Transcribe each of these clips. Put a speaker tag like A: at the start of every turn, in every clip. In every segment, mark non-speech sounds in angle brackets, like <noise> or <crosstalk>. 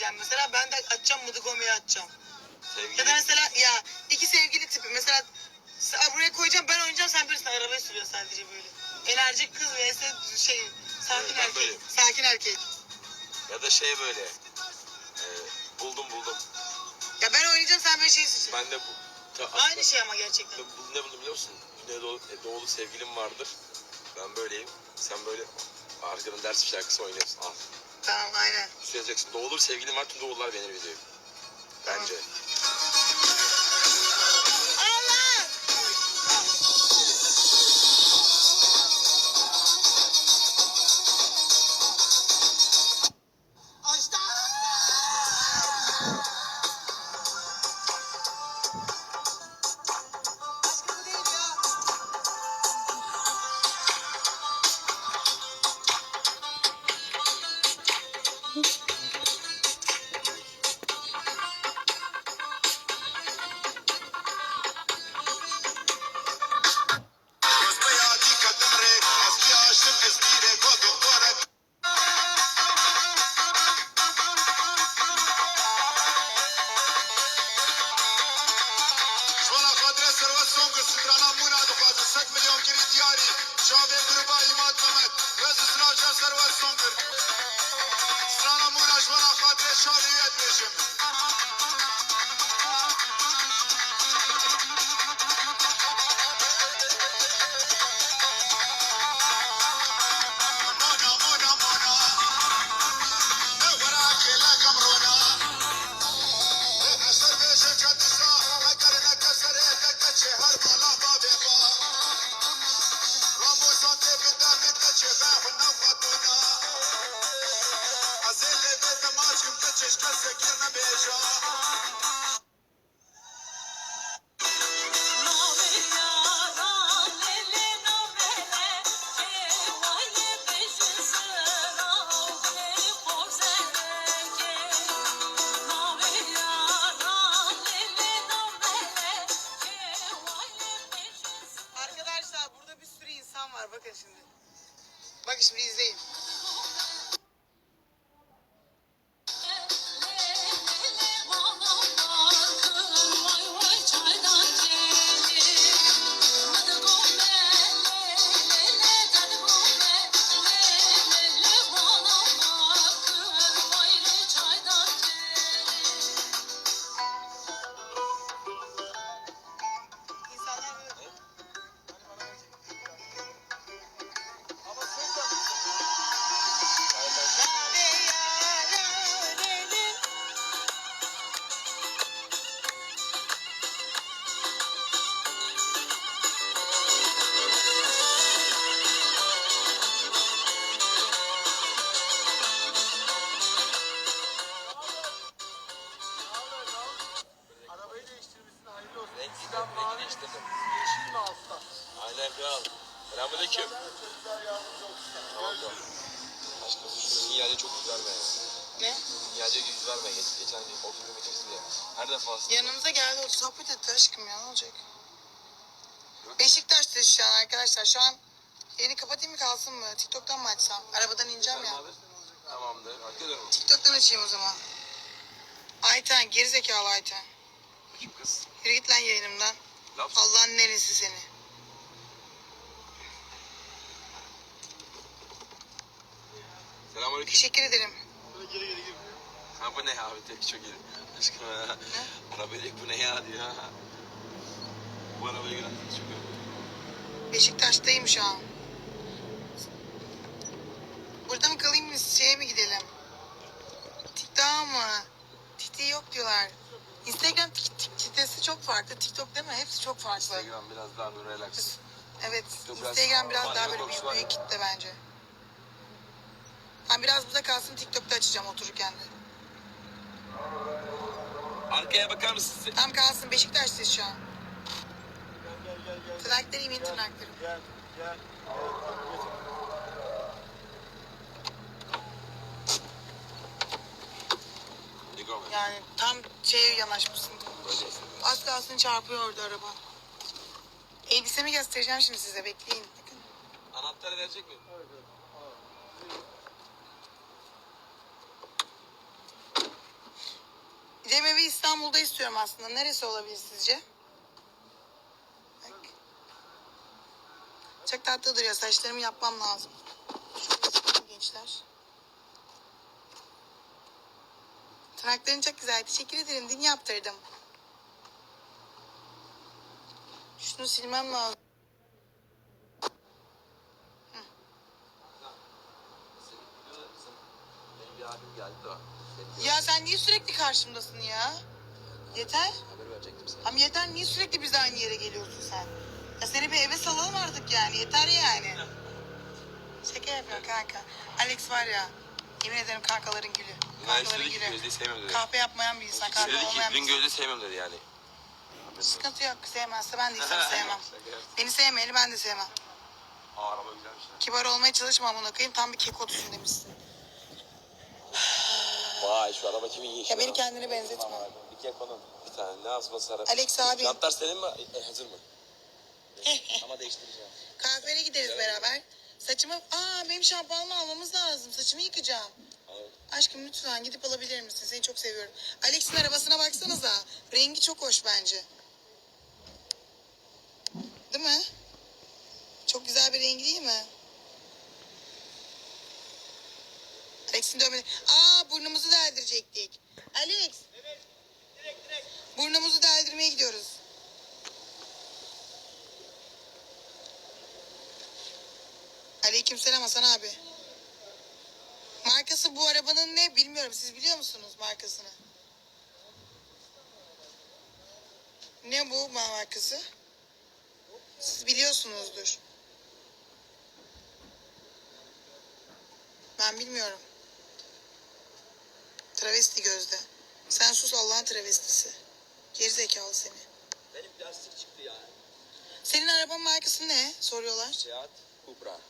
A: diyeceğim. Mesela ben de açacağım Mıdıgome'yi açacağım.
B: Sevgili... Ya da
A: mesela ya iki sevgili tipi mesela buraya koyacağım ben oynayacağım sen birisi arabaya sürüyor sadece böyle. Enerjik kız vs şey sakin
B: evet,
A: erkek.
B: Böyle.
A: Sakin erkek.
B: Ya da şey böyle. E, buldum buldum.
A: Ya ben oynayacağım sen böyle şey seçin.
B: Ben de bu. Ta,
A: Aynı şey ama gerçekten.
B: Bu ne buldum biliyor musun? Güneydoğu e, doğulu sevgilim vardır. Ben böyleyim. Sen böyle arkadan ders şarkısı oynuyorsun. Al.
A: Tamam aynen.
B: Söyleyeceksin. Doğulu sevgilim var. Tüm doğulular beğenir videoyu. Bence.
A: Allah! Bakın şimdi
B: verme. Geç, geçen gün oturdum getirsin ya. Her defasında.
A: Yanımıza geldi otur sohbet etti aşkım ya ne olacak? Beşiktaş'ta şu an arkadaşlar şu an yeni kapatayım mı kalsın mı? TikTok'tan mı açsam? Arabadan ineceğim ya.
B: Tamamdır. Hadi ederim.
A: TikTok'tan açayım o zaman. Ayten gerizekalı Ayten.
B: Kim kız?
A: Yürü git lan yayınımdan.
B: Laf.
A: Allah'ın neresi seni?
B: Selamünaleyküm.
A: Teşekkür ederim.
C: Geri geri gir.
B: Ha bu ne ya tek çok iyi. Aşkım ha. Arabaya bu ne ya diyor. Bu arabaya gören çok iyi.
A: Beşiktaş'tayım şu an. Burada mı kalayım? Şeye mi gidelim? TikTok'a mı? TikTok yok diyorlar. Instagram kitlesi çok farklı. TikTok değil mi? Hepsi çok farklı.
B: Instagram biraz daha böyle relax.
A: Evet.
B: TikTok
A: Instagram biraz daha böyle büyük, büyük
B: ya.
A: kitle bence. Ben biraz burada kalsın TikTok'ta açacağım otururken de.
B: Arkaya bakar mısın?
A: Tam kalsın Beşiktaş'tayız şu an.
C: Gel gel gel gel.
A: Tırnakları yemin tırnakları.
C: Gel gel.
B: Görmedin?
A: Yani tam şeye yanaşmışsın.
B: Böyle.
A: Az kalsın çarpıyordu araba. Elbisemi göstereceğim şimdi size bekleyin. Bakın.
B: Anahtarı verecek mi?
C: Evet evet.
A: Cem evi İstanbul'da istiyorum aslında. Neresi olabilir sizce? Bak. Çok tatlı duruyor. Saçlarımı yapmam lazım. Sıkayım gençler. Tırnakların çok güzel. Teşekkür ederim. Dün yaptırdım. Şunu silmem lazım. Ya sen niye sürekli karşımdasın ya? Yeter.
B: haber verecektim sana.
A: Ama yeter niye sürekli biz aynı yere geliyorsun sen? Ya seni bir eve salalım artık yani. Yeter yani. Şaka yapıyorum kanka. Alex var ya. Yemin ederim kankaların gülü. Kankaların
B: dedi ki
A: gülü.
B: Gözde'yi sevmiyorum dedi.
A: Kahpe yapmayan bir insan. Kahpe
B: Dedi ki
A: olmayan bir
B: dün
A: insan.
B: Gözde'yi sevmiyorum dedi yani.
A: Sıkıntı yok. Sevmezse ben de insanı <laughs> sevmem.
B: Şaka yaptım.
A: Beni sevmeyeni ben de sevmem.
B: Aa, araba güzelmiş lan.
A: Kibar olmaya çalışma amına koyayım. Tam bir kekotusun demişsin.
B: Vay şu araba kimin yeşil?
A: Ya beni kendine benzetme.
B: Kekonun. Bir tane ne asması araba.
A: Alex abi.
B: Jantlar senin mi? E, hazır mı? <laughs> Ama değiştireceğim.
A: Kahveye gideriz beraber. Saçımı... Aa benim şampuanımı almamız lazım. Saçımı yıkayacağım. Aşkım lütfen gidip alabilir misin? Seni çok seviyorum. Alex'in arabasına baksanıza. Rengi çok hoş bence. Değil mi? Çok güzel bir rengi değil mi? Alex'in dövmeli. Aa burnumuzu deldirecektik. Alex. Burnumuzu deldirmeye gidiyoruz. Aleykümselam Hasan abi. Markası bu arabanın ne bilmiyorum. Siz biliyor musunuz markasını? Ne bu markası? Siz biliyorsunuzdur. Ben bilmiyorum. Travesti gözde. Sen sus Allah'ın travestisi. Gerizekalı seni.
B: Benim plastik çıktı ya.
A: Senin arabanın markası ne? Soruyorlar.
B: Seat Cupra.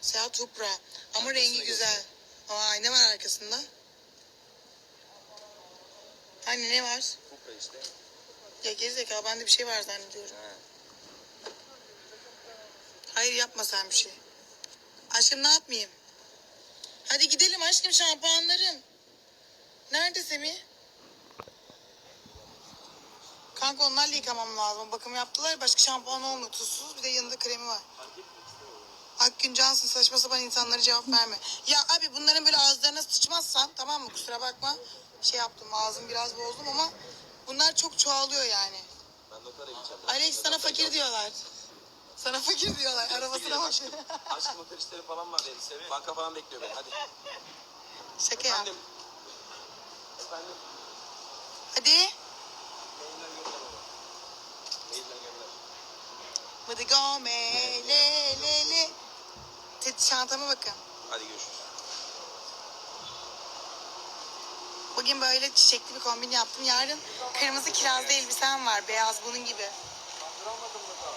A: Seat Supra. Ama
B: Arkasına
A: rengi güzel. Vay ne var arkasında? Hani ne var?
B: Cupra işte.
A: Ya gerizekalı bende bir şey var zannediyorum.
B: Ha.
A: Hayır yapma sen bir şey. Aşkım ne yapmayayım? Hadi gidelim aşkım şampuanlarım. Nerede Semih? Kanka onlarla yıkamam lazım. Bakım yaptılar. Başka şampuan olmuyor. Tuzsuz bir de yanında kremi var. Akgün Cansın saçma sapan insanlara cevap verme. Ya abi bunların böyle ağızlarına sıçmazsan tamam mı kusura bakma. Şey yaptım ağzım biraz bozdum ama bunlar çok çoğalıyor yani.
B: Ben notere gideceğim.
A: Alex sana fakir diyorlar. Sana fakir diyorlar. Arabasına bak.
B: Aşk motor işleri falan var dedi. Sevi. Banka falan bekliyor beni. Hadi.
A: Şaka ya.
B: Efendim. Efendim.
A: Hadi. Hadi go me le le le. Tet çantama bakın.
B: Hadi görüşürüz.
A: Bugün böyle çiçekli bir kombin yaptım. Yarın kırmızı kirazlı elbisem var. Beyaz bunun gibi.
C: Kandıramadın mı daha?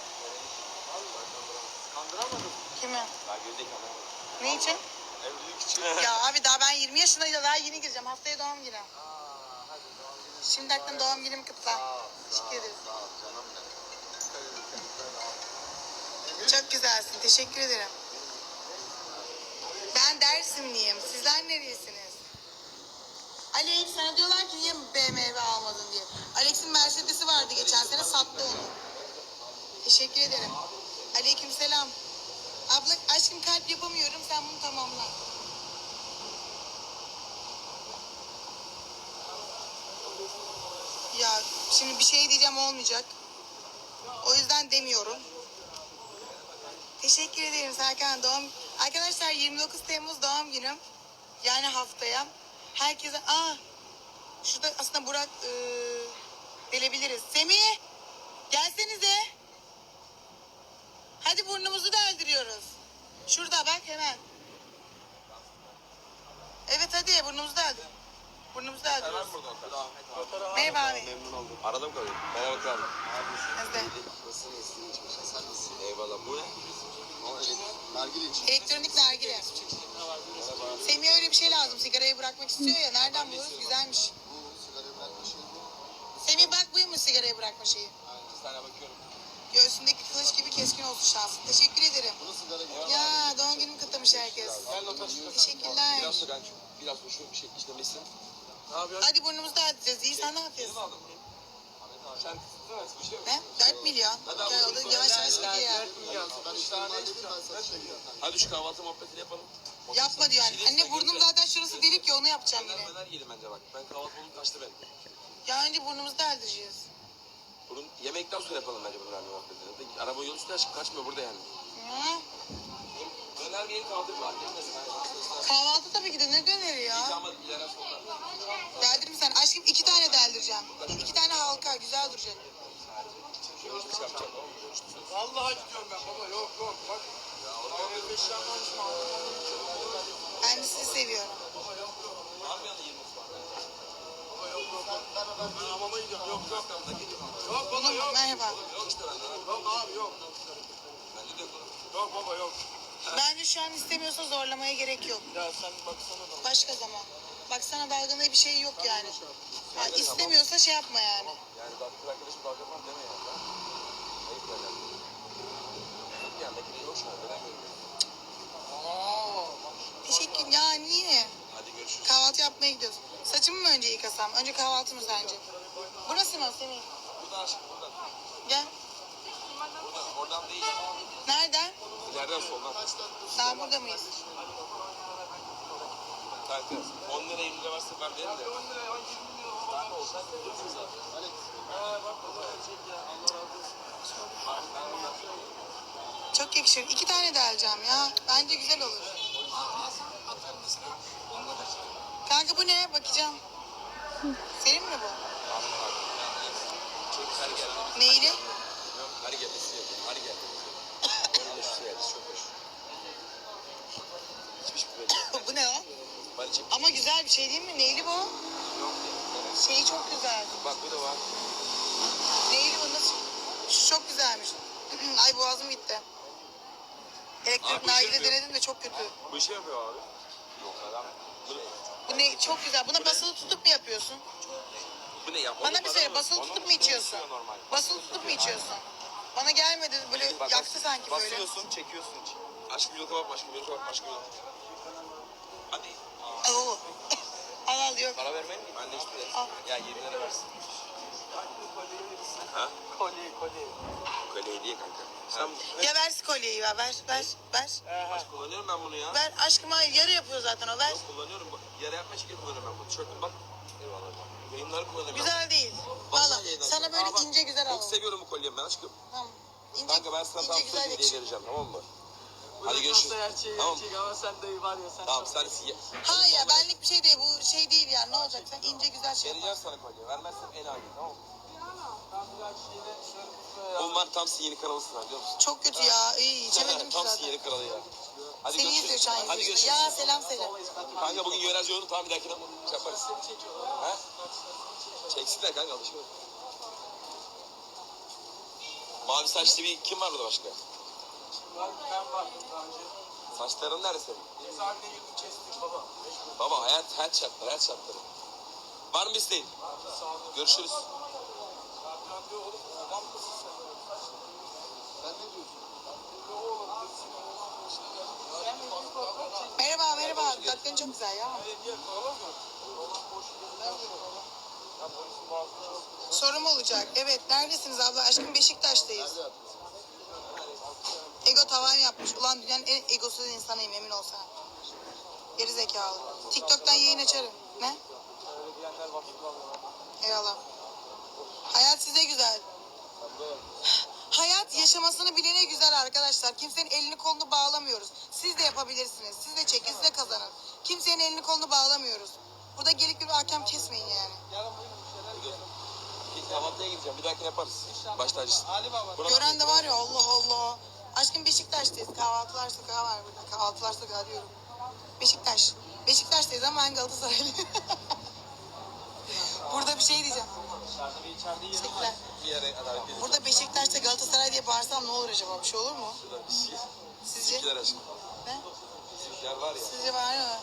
C: Kandıramadın mı?
A: Kimi?
B: Daha gözde kanalım.
A: Ne için?
C: Evlilik için.
A: ya abi daha ben 20 yaşındayım. Daha yeni gireceğim. Haftaya doğum günüm.
C: Aa, hadi doğum
A: günümü kutla. Teşekkür
C: ol,
A: Çok güzelsin. Teşekkür ederim. Ben Dersimliyim. Sizler neresiniz? Alex sana diyorlar ki niye BMW almadın diye. Alex'in Mercedes'i vardı geçen sene sattı onu. Teşekkür ederim. Aleykümselam. Abla aşkım kalp yapamıyorum sen bunu tamamla. Ya şimdi bir şey diyeceğim olmayacak. O yüzden demiyorum. Teşekkür ederim Serkan. Doğum... Arkadaşlar 29 Temmuz doğum günüm. Yani haftaya. Herkese... Aa, şurada aslında Burak ee, delebiliriz. Semih! Gelsenize. Hadi burnumuzu deldiriyoruz. Şurada bak hemen. Evet hadi burnumuzu deldir. Burnumuzu
B: burada noter?
A: Merhaba abi.
B: Memnun oldum. Arada mı kalıyorsun? Merhaba kral.
A: Nasıl?
C: Nasılsın? İyisiniz. Sen nasılsın?
B: Eyvallah. Bu ne?
C: O evet. Nargile için.
A: Elektronik nargile. Semih'e öyle bir şey lazım. Sigarayı bırakmak istiyor ya. Nereden buluruz? Güzelmiş.
C: Bu sigarayı bırakma şeyi bu.
A: Semih bak buymuş sigarayı bırakma şeyi.
B: Bir tane bakıyorum.
A: Göğsündeki kılıç gibi keskin olsun şansın. Teşekkür ederim.
C: Bunu sigara gibi.
A: Ya doğum günümü kutlamış herkes. Teşekkürler.
B: Biraz da ben biraz da bir şey işlemesin. Ne yapıyorsun?
A: Hadi burnumuzu da açacağız. İyi sen ne yapıyorsun?
B: Sen tutsana bir şey.
A: Ne? 4 milyon. Gel o da yavaş yavaş gidiyor.
C: Ben ben.
B: Hadi şu kahvaltı muhabbetini yapalım.
A: Yapma diyor yani. Anne burnum zaten şurası delik ya onu yapacağım yine.
B: döner yiyelim bence bak. Ben kahvaltı bulup kaçtı benim.
A: Ya önce burnumuzu deldireceğiz.
B: Bunun yemekten sonra yapalım bence bu döner muhabbetini. Araba yol üstü açık kaçmıyor burada yani.
A: Hı?
B: Döner gelin kaldır fark etmez.
A: Kahvaltı tabii ki de ne döneri ya. Deldirim sen. Aşkım iki tane deldireceğim. İki tane halka güzel duracak.
C: Vallahi gidiyorum ben baba yok yok bak.
A: Ben de sizi seviyorum.
B: Var mı yanında 20 var?
C: Baba yok yok yok. Ben ben ben hamama gidiyorum yok yok. Yok baba yok.
A: merhaba.
B: Yok
C: abi yok.
B: Bende de yok.
C: Yok baba yok.
A: Bence şu an istemiyorsa zorlamaya gerek yok.
C: Ya sen baksana da.
A: Başka zaman. Baksana dalgında bir şey yok yani. Ha, istemiyorsa şey yapma yani.
B: Yani bak kız arkadaşım dalga deme yani. lan. Ayıp?
A: Teşekkür. Ya niye?
B: Hadi görüşürüz.
A: Kahvaltı yapmaya gidiyoruz. Saçımı mı önce yıkasam? Önce kahvaltı mı sence? Burası mı Semih?
B: Buradan aşkım buradan.
A: Gel.
B: Buradan. Oradan değil. İleriden soldan.
A: Daha burada mıyız?
B: Kanka 10 lira 20 lira varsa ben veririm de.
A: Çok yakışır. İki tane de alacağım ya. Bence güzel olur. Kanka bu ne? Bakacağım. <laughs> Senin mi bu?
B: Çok her geldi.
A: Neyli?
B: Her gelmesi yok. Her geldi. Önünde şu geldi. Çok hoş. Hiçbir şey böyle.
A: bu ne o?
B: Bari çek.
A: Ama güzel bir şey değil mi? Neyli bu?
B: Yok.
A: Şeyi çok güzel.
B: Bak bu da var.
A: Neyli bu nasıl? Şu çok güzelmiş. Ay boğazım gitti. Elektrik
B: Abi şey
A: nargile
B: yapıyor.
A: denedim de çok kötü.
B: Bu işi yapıyor abi. Yok adam. Bu ne?
A: Çok güzel. Buna basılı tutup mu yapıyorsun?
B: Bu ne ya?
A: Bana bir söyle
B: adamı-
A: basılı tutup mu içiyorsun? Basılı tutup mu içiyorsun? Bana gelmedi böyle
B: Bak,
A: yaktı sanki böyle.
B: Basıyorsun, çekiyorsun iç. Aşkım yol kapat, aşkım yol kapat, aşkım yol Hadi.
A: Oo. <laughs> al al yok.
B: Para vermeli miyim? Anne işte.
A: Al.
B: Ya 20 lira versin. Ha?
C: Kolye kolye.
B: Kolye hediye kanka. Sen
A: Ya ver kolyeyi ver ver ver ver.
B: Aşk kullanıyorum ben bunu ya.
A: Ver aşkım hayır yarı yapıyor zaten o ver.
B: Yok kullanıyorum. Bak, Yara yapma şekilde kullanıyorum ben bunu. Tişörtüm bak. Eyvallah. Yayınları kullanıyorum. ben.
A: Güzel değil.
B: Vallahi
A: Valla
B: yayınlar.
A: sana böyle
B: Aa, bak,
A: ince güzel
B: Çok
A: alalım.
B: seviyorum bu kolyemi ben aşkım.
A: Tamam. İnce,
B: Kanka ben sana
A: ince
B: tam söz
A: güzel
B: hediye
A: yakışır.
B: vereceğim tamam mı? Hadi görüşürüz.
C: gerçeği
B: Tamam.
C: gerçek ama sen de var ya sen
B: Tamam sen
A: Hayır ya benlik bir şey değil bu şey değil yani ne olacak sen ince güzel şey yap.
B: Vereceğim sana kolye. Vermezsem en adi tamam mı?
C: Ben bir dahaki şeyde şöyle
B: Oğlum var tam sinyeni kralısın ha biliyor musun?
A: Çok kötü ya iyi içemedim ki zaten.
B: sinyeni kralı ya. Hadi
A: Seni izliyor şu an
B: Hadi
A: izliyor.
B: görüşürüz.
A: Ya selam söyle.
B: Kanka bugün yönelci yolu tamam bir dahakine şey yaparız. Ha? Çeksinler kanka alışma. Mavi saçlı bir kim var burada başka?
C: Ben, ben var daha önce.
B: Saçların nerede senin?
C: Girdik kestik baba.
B: Baba hayat hayat şartları hayat şartları. Var mı isteğin? Görüşürüz.
A: Merhaba merhaba dudakların çok güzel ya. Sorum olacak. Evet neredesiniz abla? Aşkım Beşiktaş'tayız. Ego tavan yapmış. Ulan dünyanın en egosuz insanıyım emin olsan. Geri zekalı. TikTok'tan yayın açarım. Ne? Eyvallah. Hayat size güzel. Hayat yaşamasını bilene güzel arkadaşlar. Kimsenin elini kolunu bağlamıyoruz. Siz de yapabilirsiniz. Siz de çekin, siz de kazanın. Kimsenin elini kolunu bağlamıyoruz. Burada gelip bir hakem kesmeyin yani.
B: Kahvaltıya gideceğim. Bir dahakine yaparız. Baş tacısın.
A: Gören de var ya Allah Allah. Aşkım Beşiktaş'tayız. Kahvaltılar sokağı var burada. Kahvaltılar sokağı diyorum. Beşiktaş. Beşiktaş'tayız ama ben Galatasaraylıyım. <laughs> burada bir şey diyeceğim.
C: Dışarıda bir içeride yiyelim.
A: Teşekkürler.
B: Bir yere kadar geleceğim.
A: Burada Beşiktaş'ta Galatasaray diye bağırsam ne olur acaba? Bir şey olur mu?
B: Şurada bir şey.
A: Sizce?
B: Bizimkiler aşkım.
A: Ne?
B: Bizimkiler var ya.
A: Sizce var mı?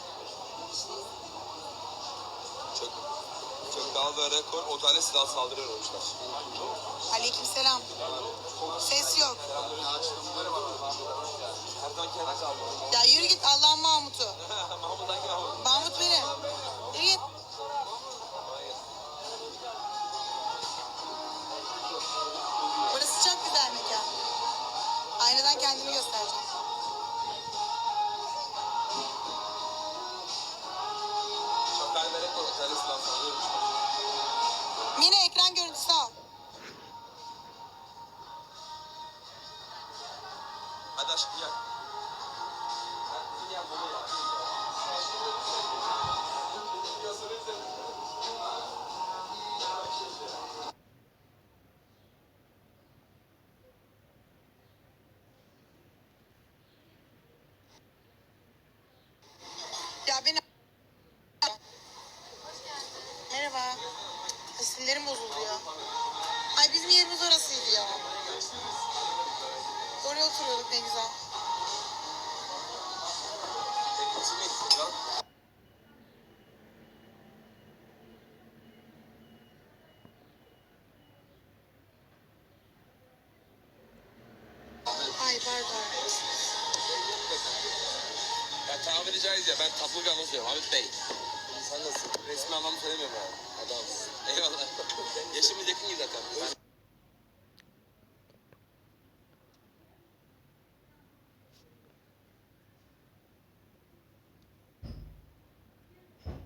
B: Çok çok daha ve rekor otelde silah saldırıyor olmuşlar.
A: Aleykümselam. Ses yok. Ya yürü git Allah'ın Mahmut'u.
B: Mahmut hangi Mahmut?
A: Mahmut benim. Aynadan kendimi göstereceğim. Mine ekran görüntüsü al.
B: Hadi aşkım gel. Gel ya.
A: Ya
B: Ya tabiri caizse ben tapuyu anlatıyorum Hamit Bey. Sen nasılsın? Resmi anlamı söylemiyorum yani. Adamsın. Eyvallah. Yaşımız yakın zaten. Ben